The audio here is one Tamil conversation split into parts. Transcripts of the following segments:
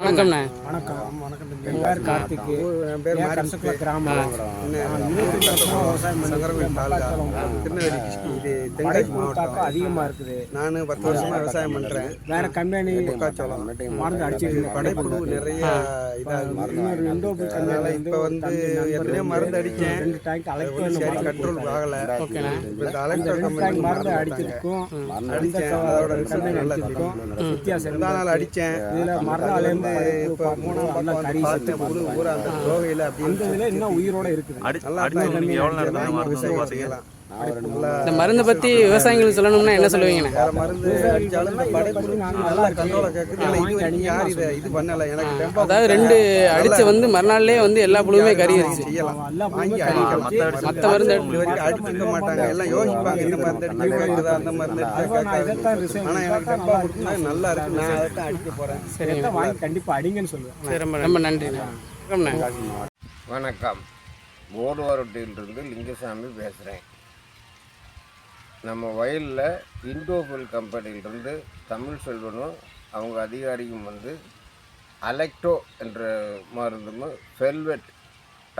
வணக்கம்ண்ணே வணக்கம். வணக்கம் என் பேர் கார்த்திக் என் பேர் கரசக்குள கிராமம். நான் இருபத்தஞ்சு வருஷமா விவசாயம் திருநெல்வேலி இது தென்காசி மாவட்டம். அதிகமாக இருக்குது. நான் பத்து வருஷமா விவசாயம் பண்றேன். வேற கம்பெனி மக்காச்சோளம். மருந்து அடிச்சிட்டு படைப்புழு நிறைய கம்பெனி இப்ப வந்து எத்தனையோ மருந்து அடிச்சேன். ரெண்டு டேங்க் வந்து சரி கண்ட்ரோல் ஆகல. இந்த கம்பெனி டேங்க் மருந்து மருந்து அடிச்சதுக்கும் அந்த அடிச்சேன். அதோட ரிசல்ட் நல்லா வித்தியாசம் இருக்கு. அடிச்சேன். இதுல மறுநாள் இருந்து இப்ப இன்னும் உயிரோட இருக்குது. இந்த மருந்தை பற்றி விவசாயிகளுக்கு சொல்லணும்னா என்ன சொல்லுவீங்கண்ணே வேற மருந்து அடிச்சாலும் இந்த படைப்புழு நல்லா இது வரைக்கும் இதை இது பண்ணல. எனக்கு அதாவது ரெண்டு அடிச்சு வந்து மறுநாள்லயே வந்து எல்லா புழுவுமே கறியிருச்சு செய்யலாம் வாங்கி மருந்து இது வரைக்கும் அடிச்சிருக்க மாட்டாங்க. எல்லாம் யோசிப்பாங்க. இந்த மருந்து அடிச்சா கேக்குதா அந்த மருந்து அடிச்சா கேட்காது எனக்கு டெம்போ கொடுத்தா நல்லா இருக்கு நான் அதை தான் அடிக்க வாங்கி கண்டிப்பா அடிங்கன்னு சொல்லுவேன். சரி ரொம்ப ரொம்ப வணக்கம்ண்ணே வணக்கம். ஓடுவாரொட்டியிலிருந்து லிங்கசாமி பேசுகிறேன் நம்ம வயலில் இண்டோஃபில் கம்பெனியிலிருந்து தமிழ் செல்வனும் அவங்க அதிகாரியும் வந்து அலெக்டோ என்ற மருந்தும் ஃபெல்வெட்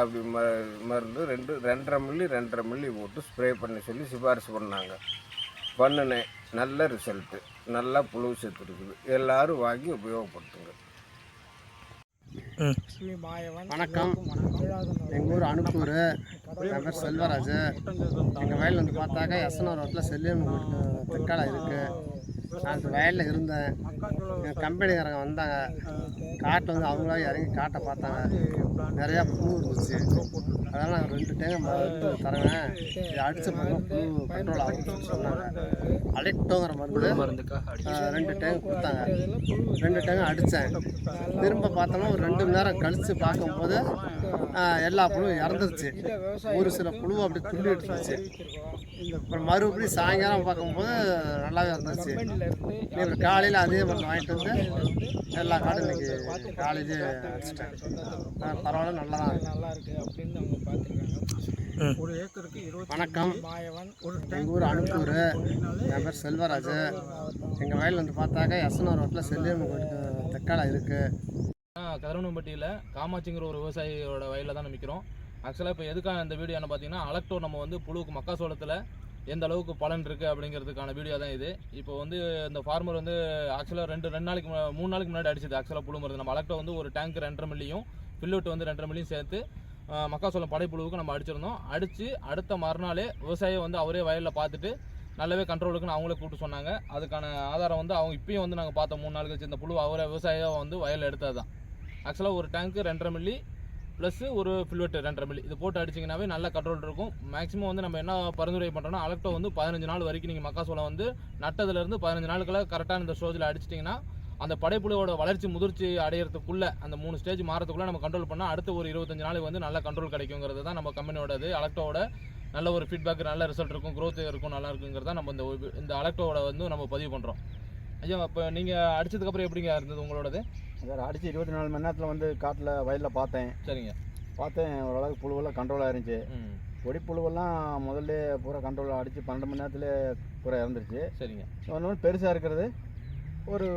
அப்படி ம மருந்து ரெண்டு ரெண்டரை மில்லி ரெண்டரை மில்லி போட்டு ஸ்ப்ரே பண்ண சொல்லி சிபாரிசு பண்ணாங்க. பண்ணினேன். நல்ல ரிசல்ட்டு நல்லா புழு செத்து இருக்குது எல்லோரும் வாங்கி உபயோகப்படுத்துங்க. வணக்கம். எங்கள் ஊர் அனுப்பூர். என் பேர் செல்வராஜ். எங்கள் வயலில் வந்து பார்த்தாக்கா எஸ்என்ஆர் ரோட்டில் செல்லியம் தெற்கால இருக்குது நான் வயலில் இருந்தேன் எங்கள் கம்பெனிக்காரங்க வந்தாங்க. காட்டில் வந்து அவங்களா இறங்கி காட்டை பார்த்தாங்க. நிறையா புழு இருந்துச்சு. அதனால் நான் ரெண்டு டேங்க் மருந்து தரேன். இது அடித்த பிறகு புழு கண்ட்ரோல் சொல்லி சொன்னாங்க. அடிக்டோங்கிற மருந்து ரெண்டு டேங்க் கொடுத்தாங்க. ரெண்டு டேங்க் அடித்தேன் திரும்ப பார்த்தோம்னா ஒரு ரெண்டு மணி நேரம் கழித்து பார்க்கும்போது எல்லா புழுவும் இறந்துருச்சு. ஒரு சில புழு அப்படி துள்ளிட்டு இருந்துச்சு அப்புறம் மறுபடியும் சாயங்காலம் பார்க்கும்போது நல்லாவே இருந்துச்சு இப்போ காலையில் அதே மருந்து வாங்கிட்டு வந்து எல்லா காடும் இன்னைக்கு காலேஜ் அடிச்சிட்டேன் பரவாயில்ல நல்லா தான் இருக்கு வணக்கம். எங்கள் ஊர் அனுப்பூர். என் பேர் செல்வராஜ். எங்கள் வயலில் வந்து பார்த்தாக்கா எஸ்என்ஆர் ரோட்டில் செல்லியம் தெக்காலை இருக்குது கதரவனம்பட்டியில் காமாட்சிங்கிற ஒரு விவசாயியோட வயலில் தான் நிற்கிறோம் ஆக்சுவலாக இப்போ எதுக்காக இந்த வீடியோ என்ன பார்த்தீங்கன்னா அலக்டோ நம்ம வந்து புழுவுக்கு மக்காசோளத்தில் எந்த அளவுக்கு பலன் இருக்குது அப்படிங்கிறதுக்கான வீடியோ தான் இது. இப்போ வந்து இந்த ஃபார்மர் வந்து ஆக்சுவலாக ரெண்டு ரெண்டு நாளைக்கு மூணு நாளைக்கு முன்னாடி அடிச்சது ஆக்சுவலாக புழு மருந்து. நம்ம அலக்டோ வந்து ஒரு டேங்க் ரெண்டரை மில்லியும் பில்லோட்டு வந்து ரெண்டரை மில்லியும் சேர்த்து மக்காசோளம் படைப்புழுவுக்கு நம்ம அடிச்சிருந்தோம். அடித்து அடுத்த மறுநாளே விவசாயம் வந்து அவரே வயலில் பார்த்துட்டு நல்லாவே கண்ட்ரோலுக்குன்னு அவங்களே கூப்பிட்டு சொன்னாங்க. அதுக்கான ஆதாரம் வந்து அவங்க இப்பயும் வந்து நாங்கள் பார்த்தோம். மூணு நாள் கழிச்சு இந்த புழு அவரை விவசாயியாக வந்து வயலில் எடுத்தது தான் ஆக்சுவலாக ஒரு டேங்க்கு ரெண்டரை மில்லி ப்ளஸ் ஒரு ஃபில்வெட்டு ரெண்டரை மில்லி இது போட்டு அடிச்சிங்கனாவே நல்ல கண்ட்ரோல் இருக்கும். மேக்ஸிமம் வந்து நம்ம என்ன பரிந்துரை பண்ணுறோம்னா அலக்டோ வந்து பதினஞ்சு நாள் வரைக்கும் நீங்கள் மக்காசோளம் வந்து நட்டதுலேருந்து பதினஞ்சு நாளுக்குள்ள கரெக்டாக இந்த ஸ்டோஜில் அடிச்சிட்டிங்கன்னா அந்த படைப்புழுவோட வளர்ச்சி முதிர்ச்சி அடையிறதுக்குள்ளே அந்த மூணு ஸ்டேஜ் மாறதுக்குள்ளே நம்ம கண்ட்ரோல் பண்ணால் அடுத்த ஒரு இருபத்தஞ்சு நாளைக்கு வந்து நல்ல கண்ட்ரோல் கிடைக்குங்கிறது தான் நம்ம கம்பெனியோட இது நல்ல ஒரு ஃபீட்பேக் நல்ல ரிசல்ட் இருக்கும் growth இருக்கும் நல்லா இருக்குங்கிறத நம்ம இந்த இந்த அலக்டோவோட வந்து நம்ம பதிவு பண்ணுறோம் ஐயா இப்போ நீங்கள் அடிச்சதுக்கப்புறம் எப்படிங்க இருந்தது உங்களோடது? சார் அடித்து இருபத்தி நாலு மணி நேரத்தில் வந்து காட்டில் வயலில் பார்த்தேன். சரிங்க. பார்த்தேன் ஓரளவுக்கு புழுவெல்லாம் கண்ட்ரோலாக இருந்துச்சு பொடி புழுவெல்லாம் முதல்ல பூரா கண்ட்ரோல் அடித்து பன்னெண்டு மணி நேரத்தில் பூரா இறந்துருச்சு. சரிங்க. ஒன்று பெருசாக இருக்கிறது. ஒரு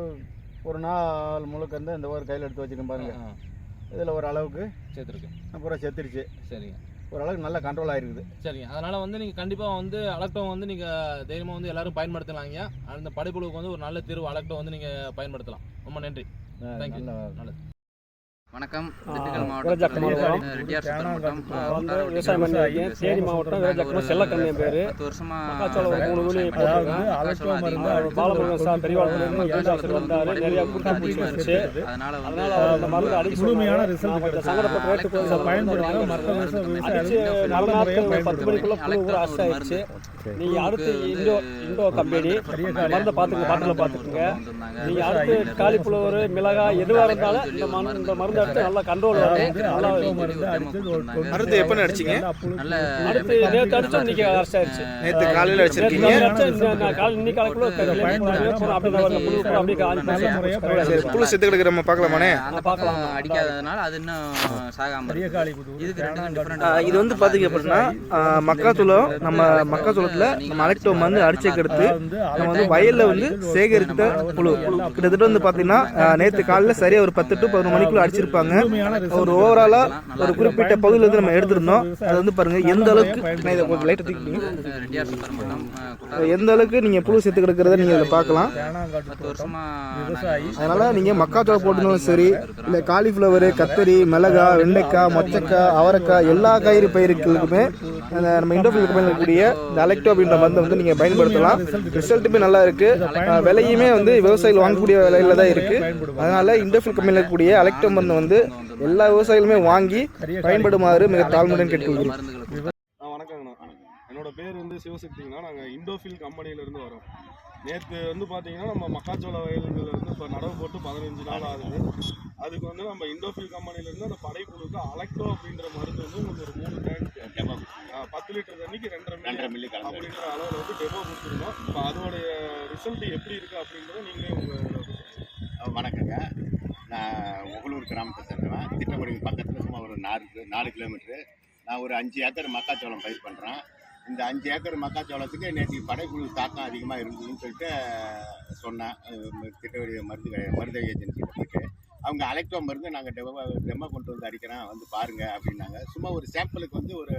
ஒரு நாள் முழுக்க இருந்து இந்த ஒரு கையில் எடுத்து வச்சுருக்கேன் பாருங்க. ஆ, இதில் ஒரு அளவுக்கு சேர்த்துருக்கு. பூரா செத்துருச்சு. சரிங்க. ஓரளவுக்கு நல்லா கண்ட்ரோல் ஆகிருக்குது சரிங்க. அதனால் வந்து நீங்கள் கண்டிப்பாக வந்து அலக்டோ வந்து நீங்கள் தைரியமாக வந்து எல்லாரும் பயன்படுத்தலாங்க அந்த படைப்புழுவுக்கு வந்து ஒரு நல்ல தீர்வு அலக்டோ வந்து நீங்கள் பயன்படுத்தலாம். ரொம்ப நன்றி. தேங்க்யூ நல்ல நல்லது. வணக்கம். திண்டுக்கல் மாவட்டம். ரெட்டியார் சுந்தரமட்டம் வந்து விவசாயம் பண்ணிருக்கேன் தேனி மாவட்டம் விரஜாக்கம் செல்லக்கண்ணி என் பேர். பத்து வருஷமா மக்காச்சோளம் ஒரு மூணு ஊழி போட்டிருக்கேன் பாலமுருகன் சார் பெரியவாழ்வு ஈடாசர் வந்தார். நிறைய குட்டா பூச்சி வந்துச்சு அதனால வந்து அதனால அந்த மருந்து அடிச்சு முழுமையான ரிசல்ட் கொஞ்சம் சங்கடப்பட்ட ரேட்டு பயன்படுத்தி மற்ற அடிச்சு நல்ல நாட்கள் பத்து மணிக்குள்ள புழு ஊற அரெஸ்ட் ஆயிடுச்சு. நீங்க அடுத்து இண்டோ இண்டோ கம்பெனி மருந்தை பார்த்துங்க பாட்டில் பார்த்துக்குங்க நீங்க அடுத்து காலிஃப்ளவர் மிளகாய் எதுவாக இருந்தாலும் இந்த மருந்து இந்த மருந்து எடுத்து நல்லா கண்ட்ரோல் மருந்து எப்போ அடிச்சீங்க அடுத்து நேற்று அடிச்சோம் இன்னைக்கு அரெஸ்ட் ஆயிடுச்சு நேற்று காலையில் அடிச்சிருக்கீங்க நேத்து அடிச்சா இந்த நான் காலை இன்னைக்கு காலைக்குள்ள போறோம் அப்படியே தான் வரல. புழு செத்து கிடக்குற நம்ம பார்க்கலாமாண்ணே? அடிக்காததுனால அது இன்னும் சாகாம இது வந்து பார்த்தீங்க அப்படின்னா மக்காச்சோளம் நம்ம மக்காச்சோளத்தை தோட்டத்தில் நம்ம அலெக்டோ மருந்து அடிச்சக்கடுத்து வந்து நம்ம வந்து வயலில் வந்து சேகரித்த புழு. கிட்டத்தட்ட வந்து பார்த்தீங்கன்னா நேற்று காலையில் சரியாக ஒரு பத்து டு பதினொரு மணிக்குள்ள அடிச்சிருப்பாங்க ஒரு ஓவராலாக ஒரு குறிப்பிட்ட பகுதியில் வந்து நம்ம எடுத்திருந்தோம். அது வந்து பாருங்க எந்த அளவுக்கு நான் இதை கொஞ்சம் லைட்டாக எந்த அளவுக்கு நீங்கள் புழு சேர்த்து கிடக்கிறத நீங்கள் இதில் பார்க்கலாம். அதனால நீங்கள் மக்காச்சோளம் போட்டுனாலும் சரி இல்லை காலிஃப்ளவரு கத்தரி மிளகா வெண்டைக்காய் மொச்சக்காய் அவரைக்காய் எல்லா காய்கறி பயிருக்களுக்குமே அந்த நம்ம இண்டோஃபில் இருக்கக்கூடிய இந்த அலெக்டோ அப்படின்ற மருந்தை வந்து நீங்கள் பயன்படுத்தலாம். ரிசல்ட்டுமே நல்லா இருக்கு. அஹ் விலையுமே வந்து விவசாயிகள் வாங்கக்கூடிய விலையில தான் இருக்கு. அதனால இண்டோஃபில் கம்பெனியில் இருக்கக்கூடிய அலெக்டோ மருந்து வந்து எல்லா விவசாயிகளுமே வாங்கி பயன்படுமாறு மிக தாழ்மையுடன் கேட்டுக்கொள்கிறேன் மருந்துகளுக்கு வணக்கங்கண்ணா என்னோட பேர் வந்து சிவசக்திங்கண்ணா. நாங்கள் இண்டோஃபில் கம்பெனியிலேருந்து வரோம். நேற்று வந்து பார்த்தீங்கன்னா நம்ம மக்காச்சோள வயல்களில் இருந்து இப்போ நடவு போட்டு பதினஞ்சு நாள் ஆகுது. அதுக்கு வந்து நம்ம இண்டோஃபில் கம்பெனிலேருந்து அந்த படைப்புழுக்கு அலெக்டோ அப்படின்ற மருந்து வந்து உங்களுக்கு ஒரு மூணு டேங்க் பத்து லிட்டர் தண்ணிக்கு ரெண்டரை மில்லி மில்லி அப்படின்ற அளவில் வந்து டெமோ கொடுத்துருந்தோம். இப்போ அதோடைய ரிசல்ட் எப்படி இருக்குது அப்படின்றத நீங்களே உங்கள் வணக்கங்க. நான் உகளூர் கிராமத்தை சேர்ந்தவன். திட்டக்குடி பக்கத்தில் சும்மா ஒரு நாலு நாலு கிலோமீட்ரு நான் ஒரு அஞ்சு ஏக்கர் மக்காச்சோளம் பயிர் பண்ணுறேன் இந்த அஞ்சு ஏக்கர் மக்காச்சோளத்துக்கு நேற்று படைக்குழு தாக்கம் அதிகமாக இருந்ததுன்னு சொல்லிட்டு சொன்னேன். அஹ் திட்டக்குடி மருந்து க- மருந்து ஏஜென்சியில் போயிட்டு. அவங்க அலெக்டோ மருந்து நாங்கள் டெமோ டெமோ கொண்டு வந்து அடிக்கிறோம் வந்து பாருங்கள் அப்படின்னாங்க. சும்மா ஒரு சாம்பிளுக்கு வந்து ஒரு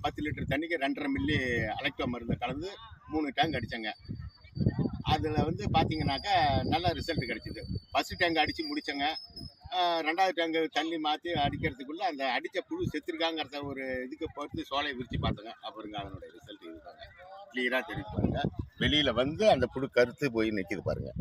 பத்து லிட்டர் தண்ணிக்கு ரெண்டரை மில்லி அலெக்டோ மருந்தை கலந்து மூணு டேங்க் அடித்தேங்க அதில் வந்து பார்த்தீங்கன்னாக்கா நல்ல ரிசல்ட் கிடைச்சிது. ஃபஸ்ட்டு டேங்க் அடித்து முடித்தங்க ரெண்டாவது டேங்கு தள்ளி மாற்றி அடிக்கிறதுக்குள்ளே அந்த அடித்த புழு செத்துருக்காங்கிறத ஒரு இதுக்கு பொறுத்து சோலையை விரித்து பார்த்தங்க. அப்புறங்க அதனுடைய ரிசல்ட் இதுதாங்க கிளியராக தெரிவிப்பாங்க வெளியில் வந்து அந்த புழு கருத்து போய் நிற்கிது பாருங்கள்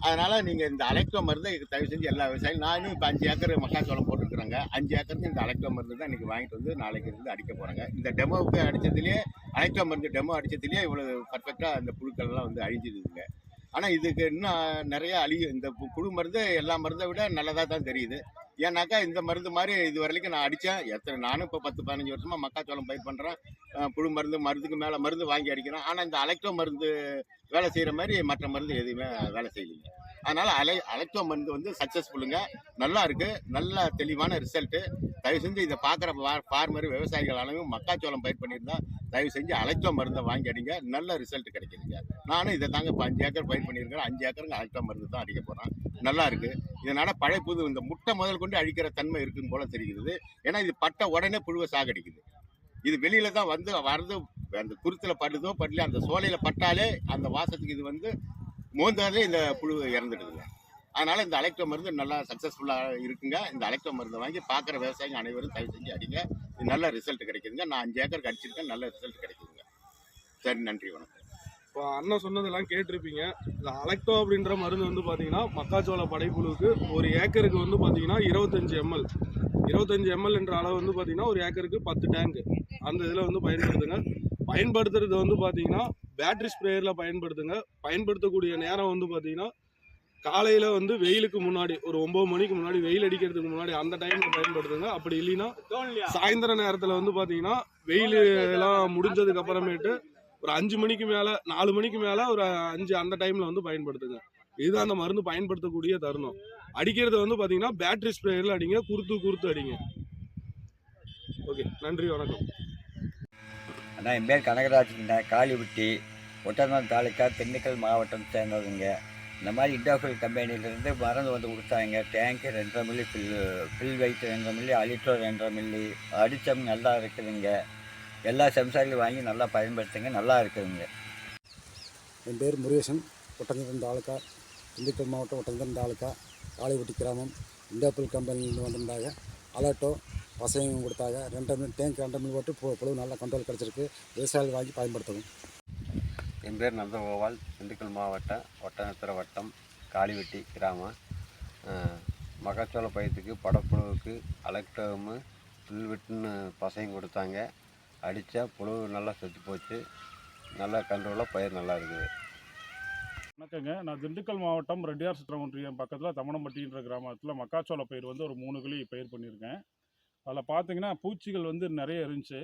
அதனால் நீங்கள் இந்த அலெக்டோ மருந்தை தயவு செஞ்சு எல்லா விவசாயியும் நானும் இப்போ அஞ்சு ஏக்கர் மக்காச்சோளம் போட்டுருக்குறாங்க. அஞ்சு ஏக்கருக்கு இந்த அலெக்டோ மருந்து தான் இன்றைக்கி வாங்கிட்டு வந்து நாளைக்கு இருந்து அடிக்க போகிறாங்க இந்த டெமோவுக்கு அடித்ததுலேயே அலெக்டோ மருந்து டெமோ அடித்ததுலேயே இவ்வளோ பர்ஃபெக்டாக அந்த புழுக்கள்லாம் வந்து அழிஞ்சிதுங்க ஆனால் இதுக்கு இன்னும் நிறைய அழியும் இந்த பு- புழு மருந்து எல்லா மருந்தை விட நல்லதாக தான் தெரியுது. ஏன்னாக்கா இந்த மருந்து மாதிரி இது வரைக்கும் நான் அடித்தேன். எத்தனை நானும் இப்போ பத்து பதினஞ்சு வருஷமாக மக்காச்சோளம் பயிர் பண்ணுறேன் புழு மருந்து மருந்துக்கு மேலே மருந்து வாங்கி அடிக்கிறேன். ஆனால் இந்த அலெக்டோ மருந்து வேலை செய்கிற மாதிரி மற்ற மருந்து எதுவுமே வேலை செய்யலைங்க. அதனால் அலை அலெக்டோ மருந்து வந்து சக்ஸஸ்ஃபுல்லுங்க நல்லா இருக்குது நல்ல தெளிவான ரிசல்ட்டு தயவு செஞ்சு இதை பார்க்குற ஃபார்மர் விவசாயிகள் அளவும் மக்காச்சோளம் பயிர் பண்ணியிருந்தா தயவு செஞ்சு அலெக்டோ மருந்தை வாங்கி அடிங்க. நல்ல ரிசல்ட் கிடைக்குதுங்க. நானும் இதை தாங்க இப்போ அஞ்சு ஏக்கர் பயிர் பண்ணியிருக்கிறேன். அஞ்சு ஏக்கருங்க அலெக்டோ மருந்து தான் அடிக்க போகிறேன் நல்லா இருக்கு. இதனால் பழைய புது இந்த முட்டை முதல் கொண்டு அழிக்கிற தன்மை இருக்குன்னு போல தெரிகிறது. ஏன்னா இது பட்ட உடனே புழுவை சாகடிக்குது. இது வெளியில தான் வந்து வரது அந்த குருத்தில் படுதோ படல அந்த சோலையில் பட்டாலே அந்த வாசத்துக்கு இது வந்து மோந்தாலே இந்த புழு இறந்துடுதுங்க. அதனால இந்த அலெக்டோ மருந்து நல்லா சக்ஸஸ்ஃபுல்லாக இருக்குங்க. இந்த அலெக்டோ மருந்தை வாங்கி பார்க்குற விவசாயிங்க அனைவரும் தயவு செஞ்சு அடிங்க. இது நல்ல ரிசல்ட் கிடைக்குதுங்க. நான் அஞ்சு ஏக்கருக்கு அடிச்சிருக்கேன். நல்ல ரிசல்ட் கிடைக்குதுங்க. சரி நன்றி வணக்கம். இப்போ அண்ணன் சொன்னதெல்லாம் கேட்டிருப்பீங்க. இந்த அலெக்டோ அப்படின்ற மருந்து வந்து பார்த்தீங்கன்னா மக்காச்சோள படைப்புழுவுக்கு ஒரு ஏக்கருக்கு வந்து பார்த்தீங்கன்னா இருபத்தஞ்சி எம்எல். இருபத்தஞ்சி எம்எல் என்ற அளவு வந்து பார்த்தீங்கன்னா ஒரு ஏக்கருக்கு பத்து டேங்கு அந்த இதில் வந்து பயன்படுத்துங்க. பயன்படுத்துறது வந்து பார்த்தீங்கன்னா பேட்டரி ஸ்ப்ரேயரில் பயன்படுத்துங்க. பயன்படுத்தக்கூடிய நேரம் வந்து பார்த்தீங்கன்னா காலையில் வந்து வெயிலுக்கு முன்னாடி ஒரு ஒம்பது மணிக்கு முன்னாடி வெயில் அடிக்கிறதுக்கு முன்னாடி அந்த டைமில் பயன்படுத்துங்க. அப்படி இல்லைன்னா சாயந்தர நேரத்தில் வந்து பார்த்தீங்கன்னா வெயில் எல்லாம் முடிஞ்சதுக்கு அப்புறமேட்டு ஒரு அஞ்சு மணிக்கு மேலே நாலு மணிக்கு மேலே ஒரு அஞ்சு அந்த டைமில் வந்து பயன்படுத்துங்க. இதுதான் அந்த மருந்து பயன்படுத்தக்கூடிய தருணம். அடிக்கிறது வந்து பார்த்தீங்கன்னா பேட்டரி ஸ்ப்ரேயரில் அடிங்க குறுத்து குறுத்து அடிங்க. ஓகே நன்றி வணக்கம். அண்ணா என் பேர் கனகராஜ். காளிபட்டி ஒட்டநாள் தாலுக்கா திண்டுக்கல் மாவட்டம் சேர்ந்ததுங்க இந்த மாதிரி இண்டோஃபில் கம்பெனிலேருந்து மருந்து வந்து கொடுத்தாங்க. டேங்க்கு ரெண்டரை மில்லி ஃபில் ஃபில் வெயிட் ரெண்டரை மில்லி அலிட்டோ ரெண்டரை மில்லி. அடித்தம் நல்லா இருக்குதுங்க. எல்லா செம்சாரிலும் வாங்கி நல்லா பயன்படுத்துங்க. நல்லா இருக்குதுங்க. என் பேர் முருகேசன். ஒட்டஞ்சத்திரம் தாலுக்கா திண்டுக்கல் மாவட்டம் ஒட்டஞ்சத்திரம் தாலுக்கா காளைவட்டி கிராமம். இண்டோஃபில் கம்பெனிலேருந்து வந்திருந்தாங்க. அலர்ட்டோ பசங்க கொடுத்தாங்க. ரெண்டரை மில் டேங்க் ரெண்டரை மில் போட்டு பொழுது புழு நல்லா கண்ட்ரோல் கிடச்சிருக்கு. விவசாயிகள் வாங்கி பயன்படுத்தணும். என் பேர் நந்தகோபால் திண்டுக்கல் மாவட்டம் ஒட்டநத்திர வட்டம் காளிவெட்டி கிராமம். அஹ், மக்காச்சோள பயிர்த்துக்கு படப்புழுவுக்கு அலக்டோமு புல்வெட்டுன்னு பசங்க கொடுத்தாங்க. அடித்தா புழு நல்லா செத்து போச்சு. நல்லா கண்ட்ரோலாக பயிர் நல்லா இருக்குது. வணக்கங்க. நான் திண்டுக்கல் மாவட்டம் ரெட்டியார் சித்திரம் ஒன்றியம் பக்கத்தில் தமணம்பட்டின்ற கிராமத்தில் மக்காச்சோள பயிர் வந்து ஒரு மூணு கிளி பயிர் பண்ணியிருக்கேன். அதில் பார்த்தீங்கன்னா பூச்சிகள் வந்து நிறைய இருந்துச்சு.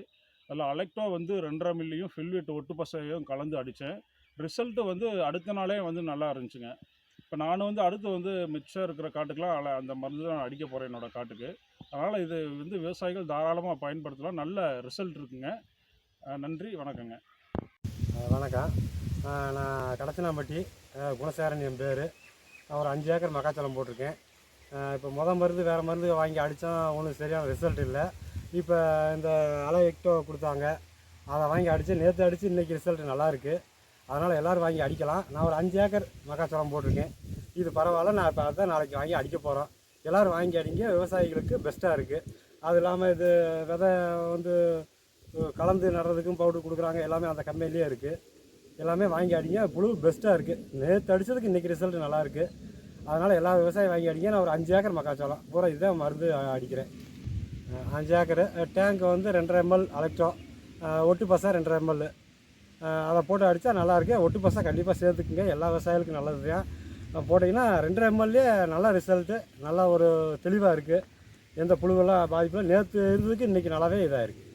அதில் அலெக்டோ வந்து ரெண்டரை மில்லியும் ஃபில்விட் ஒட்டு பசையும் கலந்து அடித்தேன். ரிசல்ட்டு வந்து அடுத்த நாளே வந்து நல்லா இருந்துச்சுங்க. இப்போ நான் வந்து அடுத்து வந்து மிச்சம் இருக்கிற காட்டுக்கெலாம் அல- அந்த மருந்து தான் அடிக்க போகிறேன் என்னோடய காட்டுக்கு. அதனால் இது வந்து விவசாயிகள் தாராளமாக பயன்படுத்தலாம். நல்ல ரிசல்ட் இருக்குங்க. நன்றி. வணக்கங்க. வணக்கம். நான் கடத்தனாம்பட்டி குணசேரன் என் பேர். நான் ஒரு அஞ்சு ஏக்கர் மக்காச்சோளம் போட்டிருக்கேன். இப்போ முத மருந்து வேறு மருந்து வாங்கி அடித்தோம் ஒன்றும் சரியான ரிசல்ட் இல்லை. இப்போ இந்த அலை எக்டோ கொடுத்தாங்க. அதை வாங்கி அடித்து நேற்று அடித்து இன்றைக்கி ரிசல்ட் நல்லாயிருக்கு அதனால் எல்லோரும் வாங்கி அடிக்கலாம். நான் ஒரு அஞ்சு ஏக்கர் மக்காச்சோளம் போட்டிருக்கேன். இது பரவாயில்ல. நான் இப்போ அதான் நாளைக்கு வாங்கி அடிக்க போகிறோம் எல்லோரும் வாங்கி அடிங்க. விவசாயிகளுக்கு பெஸ்ட்டாக இருக்குது அது இல்லாமல் இது விதை வந்து கலந்து நடுறதுக்கும் பவுடர் கொடுக்குறாங்க. எல்லாமே அந்த கம்பெனிலே இருக்குது எல்லாமே வாங்கி அடிங்க. புழு பெஸ்ட்டாக இருக்குது நேற்று அடித்ததுக்கு இன்றைக்கி ரிசல்ட் நல்லாயிருக்கு அதனால் எல்லா விவசாயம் வாங்கி அடிங்க. நான் ஒரு அஞ்சு ஏக்கர் மக்காச்சோளம். பூரா இதுதான் மருந்து அடிக்கிறேன். அஞ்சு ஏக்கரு. டேங்க் வந்து ரெண்டரை எம்எல் அழைச்சோம். ஒட்டு பசா ரெண்டரை எம்எல் அதை போட்டு அடித்தா நல்லாயிருக்கு ஒட்டு பசா கண்டிப்பாக சேர்த்துக்குங்க. எல்லா விவசாயிகளுக்கும் நல்லது தான். போட்டிங்கன்னா ரெண்டரை எம்எல்லே நல்ல ரிசல்ட்டு நல்லா ஒரு தெளிவாக இருக்குது எந்த புழுவெல்லாம் பாதிப்பில்? நேற்று இருந்ததுக்கு இன்றைக்கி நல்லாவே இதாக இருக்குது